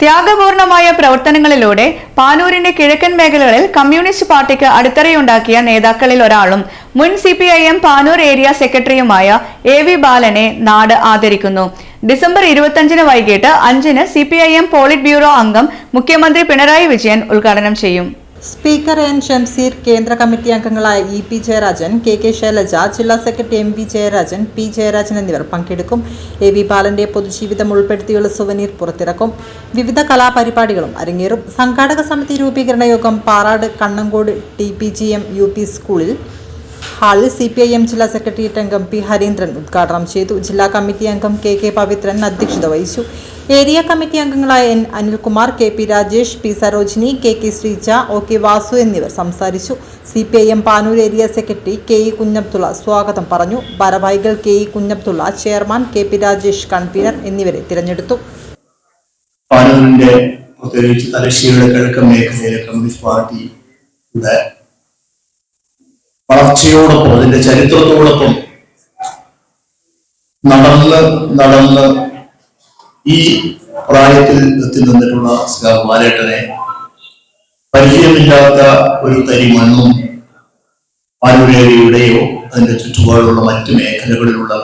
ത്യാഗപൂർണമായ പ്രവർത്തനങ്ങളിലൂടെ പാനൂരിന്റെ കിഴക്കൻ മേഖലകളിൽ കമ്മ്യൂണിസ്റ്റ് പാർട്ടിക്ക് അടിത്തറയുണ്ടാക്കിയ നേതാക്കളിൽ ഒരാളും മുൻ C P I M Panoor area സെക്രട്ടറിയുമായ എ വി ബാലനെ നാട് ആദരിക്കുന്നു. ഡിസംബർ ഇരുപത്തിയഞ്ചിന് വൈകിട്ട് അഞ്ചിന് C P I M polit bureau അംഗം മുഖ്യമന്ത്രി പിണറായി വിജയൻ ഉദ്ഘാടനം ചെയ്യും. സ്പീക്കർ എൻ ഷംസീർ കേന്ദ്ര കമ്മിറ്റി അംഗങ്ങളായ E P Jayarajan K K Shailaja ജില്ലാ secretary M V Jayarajan P Jayarajan എന്നിവർ പങ്കെടുക്കും. എ വി ബാലന്റെ പൊതുജീവിതം ഉൾപ്പെടുത്തിയുള്ള സുവനീർ പുറത്തിറക്കും. വിവിധ കലാപരിപാടികളും അരങ്ങേറും. സംഘാടക സമിതി രൂപീകരണ യോഗം Parad Kannankode T P G M U P സ്കൂളിൽ ഹാളിൽ സി പി ഐ എം ജില്ലാ സെക്രട്ടേറിയറ്റ് അംഗം പി ഹരീന്ദ്രൻ ഉദ്ഘാടനം ചെയ്തു. ജില്ലാ കമ്മിറ്റി അംഗം കെ കെ പവിത്രൻ അധ്യക്ഷത വഹിച്ചു. ഏരിയ കമ്മിറ്റി അംഗങ്ങളായ N Anilkumar K P Rajesh P Sarojini K K Sreeja O K Vasu എന്നിവർ സംസാരിച്ചു. C P I M Panoor area secretary K E Kunhabdulla സ്വാഗതം പറഞ്ഞു. ഭാരവാഹികൾ K E Kunhabdulla chairman K P Rajesh convener എന്നിവരെ തിരഞ്ഞെടുത്തു. പാനൂരിന്റെ പ്രത്യേകിച്ച് തലശ്ശേരിയുടെ കിഴക്കൻ മേഖലയിലെ കമ്മ്യൂണിസ്റ്റ് പാർട്ടിയുടെ വളർച്ചയോടൊപ്പം അതിന്റെ ചരിത്രത്തോടൊപ്പം നടന്ന് നടന്ന് ഈ പ്രായത്തിൽ എത്തി നിന്നിട്ടുള്ള ബാലേട്ടനെ പരിചയമില്ലാത്ത ഒരു തരി മണ്ണും പാനൂരേരിയുടെയോ അതിന്റെ ചുറ്റുപാടുള്ള മറ്റു മേഖലകളിലുള്ള